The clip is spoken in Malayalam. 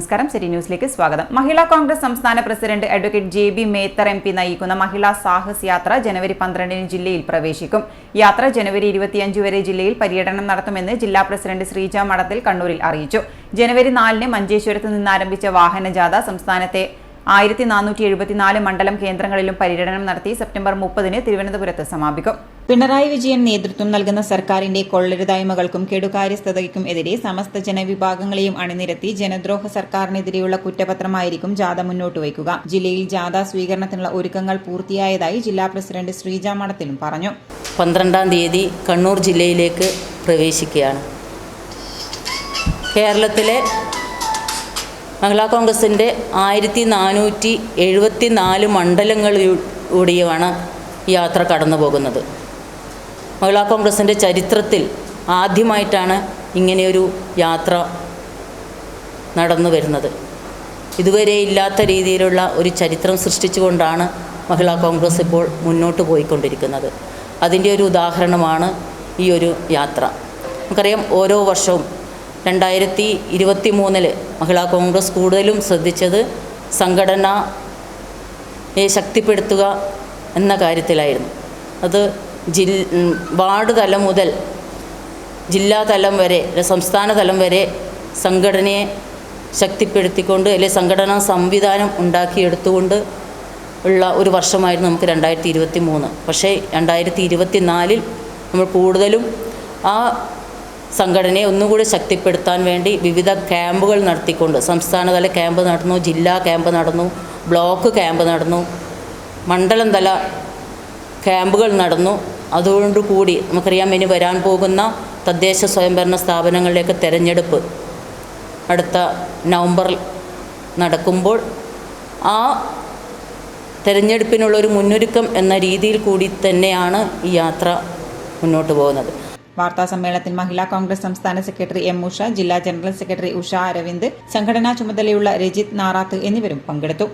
നമസ്കാരം. സിറ്റി ന്യൂസിലേക്ക് സ്വാഗതം. മഹിളാ കോൺഗ്രസ് സംസ്ഥാന president advocate J B Mether M P നയിക്കുന്ന മഹിളാ സാഹസ് യാത്ര ജനുവരി പന്ത്രണ്ടിന് ജില്ലയിൽ പ്രവേശിക്കും. യാത്ര ജനുവരി ഇരുപത്തിയഞ്ച് വരെ ജില്ലയിൽ പര്യടനം നടത്തുമെന്ന് ജില്ലാ പ്രസിഡന്റ് ശ്രീജ മഠത്തിൽ കണ്ണൂരിൽ അറിയിച്ചു. ജനുവരി നാലിന് മഞ്ചേശ്വരത്ത് നിന്നാരംഭിച്ച വാഹനജാഥ സംസ്ഥാനത്തെ ആയിരത്തി നാനൂറ്റി എഴുപത്തിനാല് മണ്ഡലം കേന്ദ്രങ്ങളിലും പര്യടനം നടത്തി സെപ്റ്റംബർ മുപ്പതിന് തിരുവനന്തപുരത്ത് സമാപിക്കും. പിണറായി വിജയൻ നേതൃത്വം നൽകുന്ന സർക്കാരിന്റെ കൊള്ളരുതായ്മകൾക്കും കെടുകാര്യസ്ഥതയ്ക്കും എതിരെ സമസ്ത ജനവിഭാഗങ്ങളെയും അണിനിരത്തി ജനദ്രോഹ സർക്കാരിനെതിരെയുള്ള കുറ്റപത്രമായിരിക്കും ജാഥ മുന്നോട്ട് വയ്ക്കുക. ജില്ലയിൽ ജാഥ സ്വീകരണത്തിനുള്ള ഒരുക്കങ്ങൾ പൂർത്തിയായതായി ജില്ലാ പ്രസിഡന്റ് ശ്രീജ മഠത്തിലും പറഞ്ഞു. പന്ത്രണ്ടാം തീയതി കണ്ണൂർ ജില്ലയിലേക്ക് പ്രവേശിക്കുകയാണ്. കേരളത്തിലെ മഹിളാ കോൺഗ്രസിന്റെ ആയിരത്തി നാനൂറ്റി എഴുപത്തി നാല് മണ്ഡലങ്ങളിലൂടെയാണ് ഈ യാത്ര കടന്നു പോകുന്നത് മഹിളാ കോൺഗ്രസിന്റെ ചരിത്രത്തിൽ ആദ്യമായിട്ടാണ് ഇങ്ങനെയൊരു യാത്ര നടന്നു വരുന്നത് ഇതുവരെ ഇല്ലാത്ത രീതിയിലുള്ള ഒരു ചരിത്രം സൃഷ്ടിച്ചുകൊണ്ടാണ് മഹിളാ കോൺഗ്രസ് ഇപ്പോൾ മുന്നോട്ട് പോയിക്കൊണ്ടിരിക്കുന്നത്. അതിന്റെ ഒരു ഉദാഹരണമാണ് ഈ ഒരു യാത്ര. നമുക്കറിയാം ഓരോ വർഷവും രണ്ടായിരത്തി ഇരുപത്തി മൂന്നിൽ മഹിളാ കോൺഗ്രസ് കൂടുതലും ശ്രദ്ധിച്ചത് സംഘടനയെ ശക്തിപ്പെടുത്തുക എന്ന കാര്യത്തിലായിരുന്നു. അത് ജിൽ വാർഡ് തലം മുതൽ ജില്ലാ തലം വരെ സംസ്ഥാന തലം വരെ സംഘടനയെ ശക്തിപ്പെടുത്തിക്കൊണ്ട് അല്ലെങ്കിൽ സംഘടനാ സംവിധാനം ഉണ്ടാക്കിയെടുത്തുകൊണ്ട് ഉള്ള ഒരു വർഷമായിരുന്നു നമുക്ക് രണ്ടായിരത്തി ഇരുപത്തി മൂന്ന് പക്ഷേ രണ്ടായിരത്തി ഇരുപത്തി നാലിൽ നമ്മൾ കൂടുതലും ആ സംഘടനയെ ഒന്നുകൂടി ശക്തിപ്പെടുത്താൻ വേണ്ടി വിവിധ ക്യാമ്പുകൾ നടത്തിക്കൊണ്ട് സംസ്ഥാനതല ക്യാമ്പ് നടന്നു ജില്ലാ ക്യാമ്പ് നടന്നു ബ്ലോക്ക് ക്യാമ്പ് നടന്നു മണ്ഡലം തല ക്യാമ്പുകൾ നടന്നു. അതുകൊണ്ട് കൂടി നമുക്കറിയാം ഇനി വരാൻ പോകുന്ന തദ്ദേശ സ്വയംഭരണ സ്ഥാപനങ്ങളിലേക്ക് തെരഞ്ഞെടുപ്പ് അടുത്ത നവംബറിൽ നടക്കുമ്പോൾ ആ തെരഞ്ഞെടുപ്പിനുള്ള ഒരു മുന്നൊരുക്കം എന്ന രീതിയിൽ കൂടി തന്നെയാണ് ഈ യാത്ര മുന്നോട്ട് പോകുന്നത്. വാർത്താ സമ്മേളനത്തിൽ മഹിളാ കോൺഗ്രസ് സംസ്ഥാന സെക്രട്ടറി എം ഉഷ ജില്ലാ ജനറൽ സെക്രട്ടറി ഉഷ അരവിന്ദ് സംഘടനാ ചുമതലയുള്ള രജിത് നാറാത്ത് എന്നിവരും പങ്കെടുത്തു.